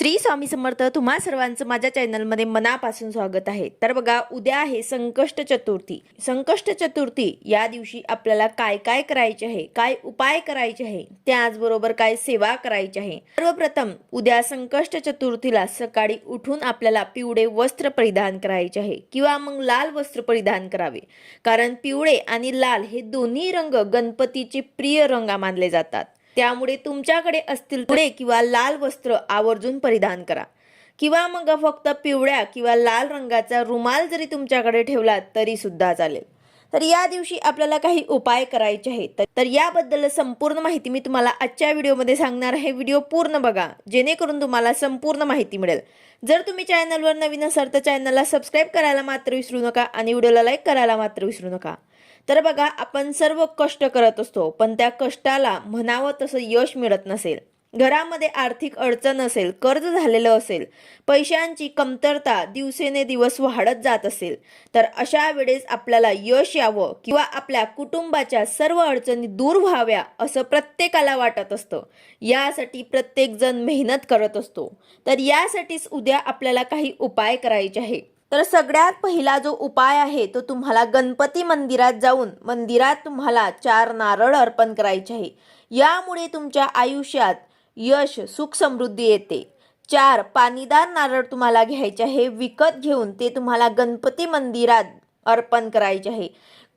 श्री स्वामी समर्थ तुम्हा सर्वांचं माझ्या चॅनलमध्ये मनापासून स्वागत आहे. तर बघा उद्या आहे संकष्ट चतुर्थी. संकष्ट चतुर्थी या दिवशी आपल्याला काय काय करायचे आहे काय उपाय करायचे आहे त्याचबरोबर काय सेवा करायची आहे. सर्वप्रथम उद्या संकष्ट चतुर्थीला सकाळी उठून आपल्याला पिवळे वस्त्र परिधान करायचे आहे किंवा मग लाल वस्त्र परिधान करावे. कारण पिवळे आणि लाल हे दोन्ही रंग गणपतीचे प्रिय रंगा मानले जातात. त्यामुळे तुमच्याकडे असतील पुढे किंवा लाल वस्त्र आवर्जून परिधान करा. किंवा मग फक्त पिवळ्या किंवा लाल रंगाचा रुमाल जरी तुमच्याकडे ठेवला तरी सुद्धा चालेल. तर या दिवशी आपल्याला काही उपाय करायचे आहेत. तर- तर याबद्दल संपूर्ण माहिती मी तुम्हाला आजच्या व्हिडिओमध्ये सांगणार आहे. व्हिडिओ पूर्ण बघा. जेणेकरून तुम्हाला संपूर्ण माहिती मिळेल. जर तुम्ही चॅनलवर नवीन असाल तर चॅनलला सबस्क्राईब करायला मात्र विसरू नका आणि व्हिडिओला लाईक करायला मात्र विसरू नका. तर बघा आपण सर्व कष्ट करत असतो पण त्या कष्टाला म्हणावं तसं यश मिळत नसेल. घरामध्ये आर्थिक अडचण असेल कर्ज झालेलं असेल पैशांची कमतरता दिवसेने दिवस वाढत जात असेल तर अशा वेळेस आपल्याला यश यावं किंवा आपल्या कुटुंबाच्या सर्व अडचणी दूर व्हाव्या असं प्रत्येकाला वाटत असतं. यासाठी प्रत्येकजण मेहनत करत असतो. तर यासाठीच उद्या आपल्याला काही उपाय करायचे आहे तर सगळ्यात पहिला जो उपाय आहे तो तुम्हाला गणपती मंदिरात जाऊन मंदिरात तुम्हाला चार नारळ अर्पण करायचे आहे. यामुळे तुमच्या आयुष्यात यश सुख समृद्धी येते. चार पाणीदार नारळ तुम्हाला घ्यायचे आहे विकत घेऊन ते तुम्हाला गणपती मंदिरात अर्पण करायचे आहे.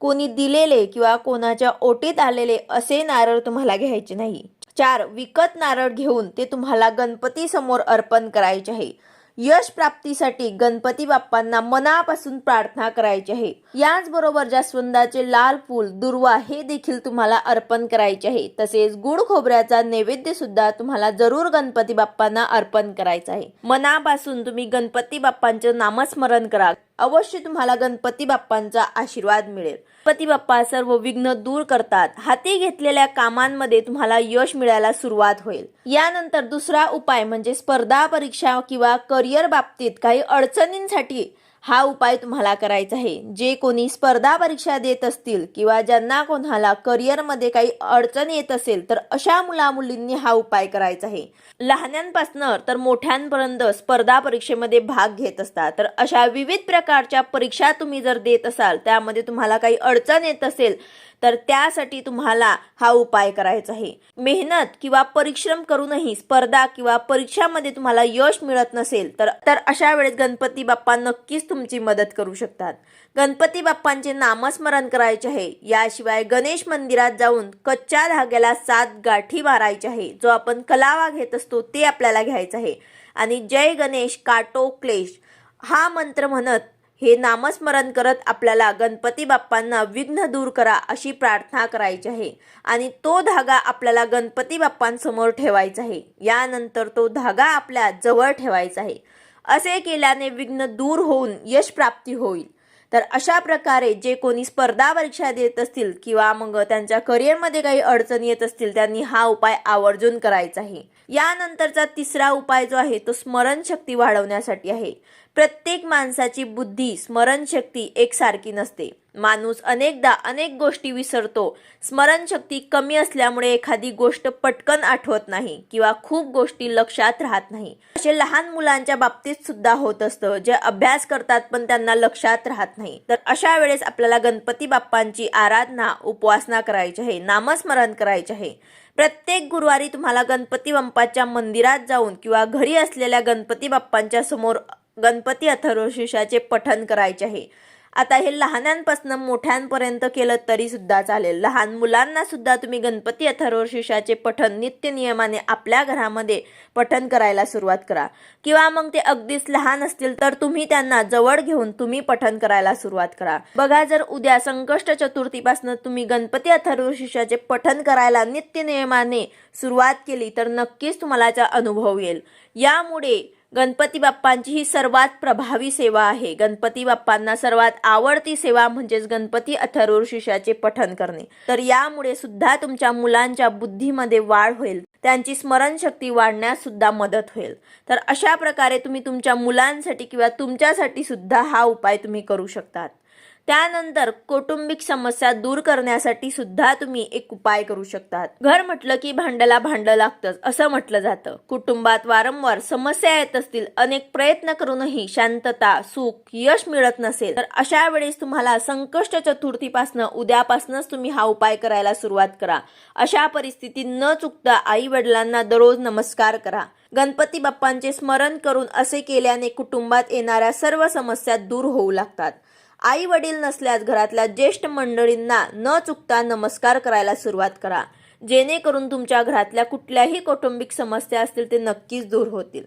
कोणी दिलेले किंवा कोणाच्या ओटीत आलेले असे नारळ तुम्हाला घ्यायचे नाही. चार विकत नारळ घेऊन ते तुम्हाला गणपती समोर अर्पण करायचे आहे. यश प्राप्तीसाठी गणपती बाप्पांना मनापासून प्रार्थना करायची आहे. याचबरोबर जास्वंदाचे लाल फूल दुर्वा हे देखील तुम्हाला अर्पण करायचे आहे तसेच गुड खोबऱ्याचा नैवेद्य सुद्धा तुम्हाला जरूर गणपती बाप्पांना अर्पण करायचा आहे. मनापासून तुम्ही गणपती बाप्पांचे नामस्मरण करा अवश्य तुम्हाला गणपती बाप्पांचा आशीर्वाद मिळेल. गणपती बाप्पा सर्व विघ्न दूर करतात. हाती घेतलेल्या कामांमध्ये तुम्हाला यश मिळायला सुरुवात होईल. यानंतर दुसरा उपाय म्हणजे स्पर्धा परीक्षा किंवा करिअर बाबतीत काही अडचणींसाठी हा उपाय तुम्हाला करायचा आहे. जे कोणी स्पर्धा परीक्षा देत असतील किंवा ज्यांना कोणाला करिअरमध्ये काही अडचण येत असेल तर अशा मुलामुलींनी हा उपाय करायचा आहे. लहान्यांपासनं तर मोठ्यांपर्यंत स्पर्धा परीक्षेमध्ये भाग घेत असतात. तर अशा विविध प्रकारच्या परीक्षा तुम्ही जर देत असाल त्यामध्ये तुम्हाला काही अडचण येत असेल तर त्यासाठी तुम्हाला हा उपाय करायचा आहे. मेहनत किंवा परिश्रम करूनही स्पर्धा किंवा परीक्षामध्ये तुम्हाला यश मिळत नसेल तर तर अशा वेळेस गणपती बाप्पा नक्कीच तुमची मदत करू शकतात. गणपती बाप्पांचे नामस्मरण करायचे आहे. याशिवाय गणेश मंदिरात जाऊन कच्च्या धाग्याला सात गाठी मारायचे आहे. जो आपण कलावा घेत असतो ते आपल्याला घ्यायचं आहे. आणि जय गणेश काटो क्लेश हा मंत्र म्हणत हे नामस्मरण करत आपल्याला गणपती बाप्पांना विघ्न दूर करा अशी प्रार्थना करायची आहे. आणि तो धागा आपल्याला गणपती बाप्पांसमोर ठेवायचा आहे. यानंतर तो धागा आपल्या जवळ ठेवायचा आहे. असे केल्याने विघ्न दूर होऊन यश प्राप्ती होईल. तर अशा प्रकारे जे कोणी स्पर्धा परीक्षा देत असतील किंवा मग त्यांच्या करिअरमध्ये काही अडचणी येत असतील त्यांनी हा उपाय आवर्जून करायचा आहे. यानंतरचा तिसरा उपाय जो आहे तो स्मरणशक्ती वाढवण्यासाठी आहे. प्रत्येक माणसाची बुद्धी स्मरणशक्ती एकसारखी नसते. माणूस अनेकदा अनेक गोष्टी विसरतो. स्मरणशक्ती कमी असल्यामुळे एखादी गोष्ट पटकन आठवत नाही किंवा खूप गोष्टी लक्षात राहत नाही. असे लहान मुलांच्या बाबतीत सुद्धा होत असतं जे अभ्यास करतात पण त्यांना लक्षात राहत नाही. तर अशा वेळेस आपल्याला गणपती बाप्पांची आराधना उपासना करायची आहे नामस्मरण करायचे आहे. प्रत्येक गुरुवारी तुम्हाला गणपती बाप्पाच्या मंदिरात जाऊन किंवा घरी असलेल्या गणपती बाप्पांच्या समोर गणपती अथर्वशिषाचे पठन करायचे आहे. आता हे लहानांपासून मोठ्यांपर्यंत केलं तरी सुद्धा चालेल. लहान मुलांना सुद्धा तुम्ही गणपती अथर्वशीर्षाचे पठन नित्य नियमाने आपल्या घरामध्ये पठन करायला सुरुवात करा. किंवा मग ते अगदीच लहान असतील तर तुम्ही त्यांना जवळ घेऊन तुम्ही पठन करायला सुरुवात करा. बघा जर उद्या संकष्ट चतुर्थीपासून तुम्ही गणपती अथर्वशीर्षाचे पठन करायला नित्य नियमाने सुरुवात केली तर नक्कीच तुम्हाला त्याचा अनुभव येईल. यामुळे गणपती बाप्पांची ही सर्वात प्रभावी सेवा आहे. गणपती बाप्पांना सर्वात आवडती सेवा म्हणजेच गणपती अथर्वशीर्षाचे पठन करणे. तर यामुळे सुद्धा तुमच्या मुलांच्या बुद्धीमध्ये वाढ होईल. त्यांची स्मरणशक्ती वाढण्यास सुद्धा मदत होईल. तर अशा प्रकारे तुम्ही तुमच्या मुलांसाठी किंवा तुमच्यासाठी सुद्धा हा उपाय तुम्ही करू शकतात. त्यानंतर कौटुंबिक समस्या दूर करण्यासाठी सुद्धा तुम्ही एक उपाय करू शकतात. घर म्हटलं की भांडला भांडं लागतंच असं म्हटलं जातं. कुटुंबात वारंवार समस्या येत असतील अनेक प्रयत्न करूनही शांतता सुख यश मिळत नसेल तर अशा वेळेस तुम्हाला संकष्ट चतुर्थीपासनं उद्यापासूनच तुम्ही हा उपाय करायला सुरुवात करा. अशा परिस्थितीत न चुकता आई वडिलांना दररोज नमस्कार करा. गणपती बाप्पांचे स्मरण करून असे केल्याने कुटुंबात येणाऱ्या सर्व समस्या दूर होऊ लागतात. आई वडील नसल्यास घरातल्या ज्येष्ठ मंडळींना न चुकता नमस्कार करायला सुरुवात करा. जेणेकरून तुमच्या घरातल्या कुठल्याही कौटुंबिक समस्या असतील ते नक्कीच दूर होतील.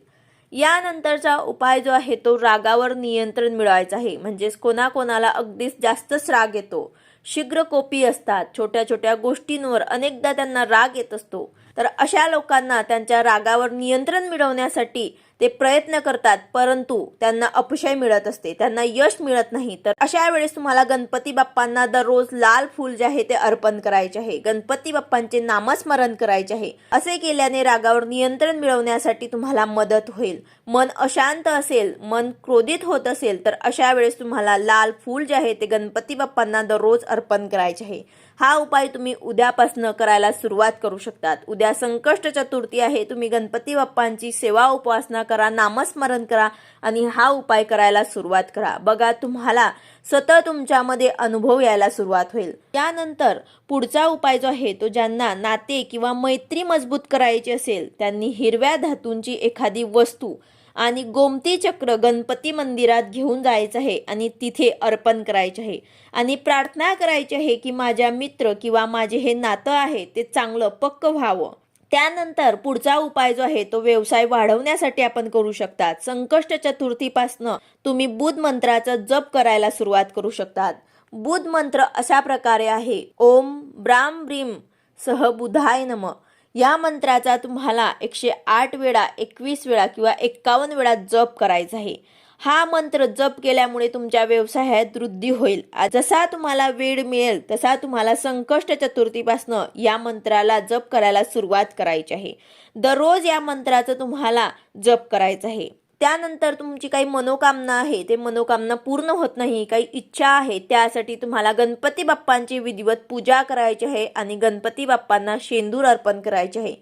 यानंतरचा उपाय जो आहे तो रागावर नियंत्रण मिळवायचा आहे. म्हणजेच कोणाकोणाला अगदीच जास्तच राग येतो. शीघ्रकोपी असतात. छोट्या छोट्या गोष्टींवर अनेकदा त्यांना राग येत असतो. तर अशा लोकांना त्यांच्या रागावर नियंत्रण मिळवण्यासाठी ते प्रयत्न करतात परंतु त्यांना अपशय मिळत असते त्यांना यश मिळत नाही. तर अशा वेळेस तुम्हाला गणपती बाप्पांना दररोज लाल फूल जे आहे ते अर्पण करायचे आहे. गणपती बाप्पांचे नामस्मरण करायचे आहे. असे केल्याने रागावर नियंत्रण मिळवण्यासाठी तुम्हाला मदत होईल. मन अशांत असेल मन क्रोधित होत असेल तर अशा वेळेस तुम्हाला लाल फूल जे आहे ते गणपती बाप्पांना दररोज अर्पण करायचे आहे. हा उपाय तुम्ही उद्यापासनं करायला सुरुवात करू शकतात. उद्या संकष्ट चतुर्थी आहे तुम्ही गणपती बाप्पांची सेवा उपासना करा नामस्मरण करा आणि हा उपाय करायला सुरुवात करा. बघा तुम्हाला स्वतः तुमच्यामध्ये अनुभव यायला सुरुवात होईल. त्यानंतर पुढचा उपाय जो आहे तो ज्यांना नाते किंवा मैत्री मजबूत करायची असेल त्यांनी हिरव्या धातूंची एखादी वस्तू आणि गोमती चक्र गणपती मंदिरात घेऊन जायचं आहे आणि तिथे अर्पण करायचे आहे. आणि प्रार्थना करायची आहे की माझ्या मित्र किंवा माझे हे नातं आहे ते चांगलं पक्क व्हावं. त्यानंतर पुढचा उपाय जो आहे तो व्यवसाय वाढवण्यासाठी आपण करू शकतात. संकष्ट चतुर्थीपासनं तुम्ही बुध मंत्राचा जप करायला सुरुवात करू शकतात. बुध मंत्र अशा प्रकारे आहे. ओम ब्राम ब्रीम सह बुधाय नम. या मंत्राचा तुम्हाला एकशे आठ वेळा एकवीस वेळा किंवा एक्कावन्न वेळा जप करायचा आहे. हा मंत्र जप केल्यामुळे तुमच्या व्यवसायात वृद्धी होईल. जसा तुम्हाला वेळ मिळेल तसा तुम्हाला संकष्ट चतुर्थीपासनं या मंत्राला जप करायला सुरुवात करायची आहे. दररोज या मंत्राचं तुम्हाला जप करायचं आहे. त्यानंतर तुमची काही मनोकामना आहे ते मनोकामना पूर्ण होत नाही काही इच्छा आहे त्यासाठी तुम्हाला गणपती बाप्पांची विधिवत पूजा करायची आहे आणि गणपती बाप्पांना शेंदूर अर्पण करायचे आहे.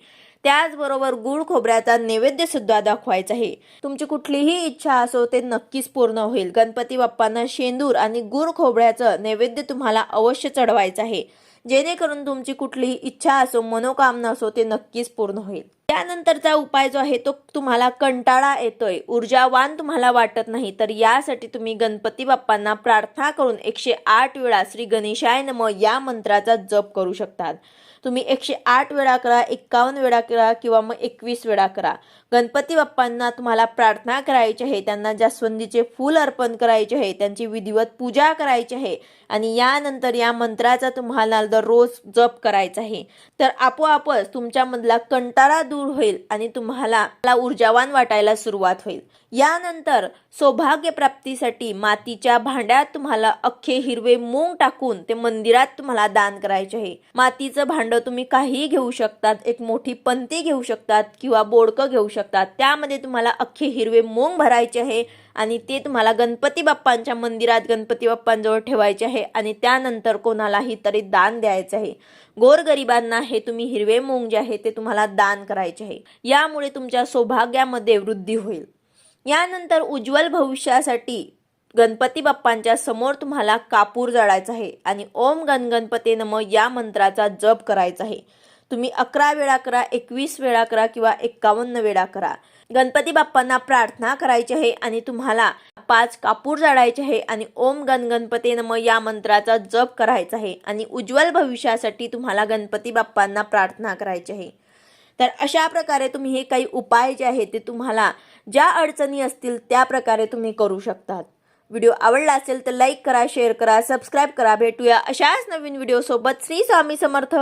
त्याचबरोबर गुळ खोबऱ्याचा नैवेद्य सुद्धा दाखवायचा आहे. तुमची कुठलीही इच्छा असो ते नक्कीच पूर्ण होईल. गणपती बाप्पांना शेंदूर आणि गुळ खोबऱ्याचं नैवेद्य तुम्हाला अवश्य चढवायचं आहे. जेणेकरून तुमची कुठलीही इच्छा असो मनोकामना असो ते नक्कीच पूर्ण होईल. त्यानंतरचा उपाय जो आहे तो तुम्हाला कंटाळा येतोय ऊर्जावान तुम्हाला वाटत नाही तर यासाठी तुम्ही गणपती बाप्पांना प्रार्थना करून एकशे आठ वेळा श्री गणेशाय नम या मंत्राचा जप करू शकतात. तुम्ही एकशे आठ वेळा करा एक्कावन्न वेळा करा किंवा मग एकवीस वेळा करा. गणपती बाप्पांना तुम्हाला प्रार्थना करायची आहे त्यांना जास्वंदीचे फूल अर्पण करायचे आहे त्यांची विधिवत पूजा करायची आहे आणि यानंतर या मंत्राचा तुम्हाला दररोज जप करायचा आहे. तर आपोआपच तुमच्यामधला कंटाळा दूर होईल आणि तुम्हाला ऊर्जावान वाटायला सुरुवात होईल. यानंतर सौभाग्य प्राप्तीसाठी मातीच्या भांड्यात तुम्हाला अख्खे हिरवे मूंग टाकून ते मंदिरात तुम्हाला दान करायचे आहे. मातीचं भांडं तुम्ही काहीही घेऊ शकतात एक मोठी पंती घेऊ शकतात किंवा बोडकं घेऊ शकतात. त्यामध्ये तुम्हाला अख्खे हिरवे मूंग भरायचे आहे. आणि ते तुम्हाला गणपती बाप्पांच्या मंदिरात गणपती बाप्पांजवळ ठेवायचे आहे. आणि त्यानंतर कोणालाही तरी दान द्यायचं आहे. गोरगरिबांना हे तुम्ही हिरवे मूंग जे आहे ते तुम्हाला दान करायचे आहे. यामुळे तुमच्या सौभाग्यामध्ये वृद्धी होईल. यानंतर उज्ज्वल भविष्यासाठी गणपती बाप्पांच्या समोर तुम्हाला कापूर जळायचा आहे. आणि ओम गण गणपते नम या मंत्राचा जप करायचा आहे. तुम्ही अकरा वेळा करा एकवीस वेळा करा किंवा एक्कावन्न वेळा करा. गणपती बाप्पांना प्रार्थना करायची आहे आणि तुम्हाला पाच कापूर जाळायचे आहे आणि ओम गण गणपती नम या मंत्राचा जप करायचा आहे आणि उज्ज्वल भविष्यासाठी तुम्हाला गणपती बाप्पांना प्रार्थना करायची आहे. तर अशा प्रकारे तुम्ही हे काही उपाय जे आहेत ते तुम्हाला ज्या अडचणी असतील त्या प्रकारे तुम्ही करू शकतात. व्हिडिओ आवडला असेल तर लाईक करा शेअर करा सबस्क्राईब करा. भेटूया अशाच नवीन व्हिडिओसोबत. श्री स्वामी समर्थ.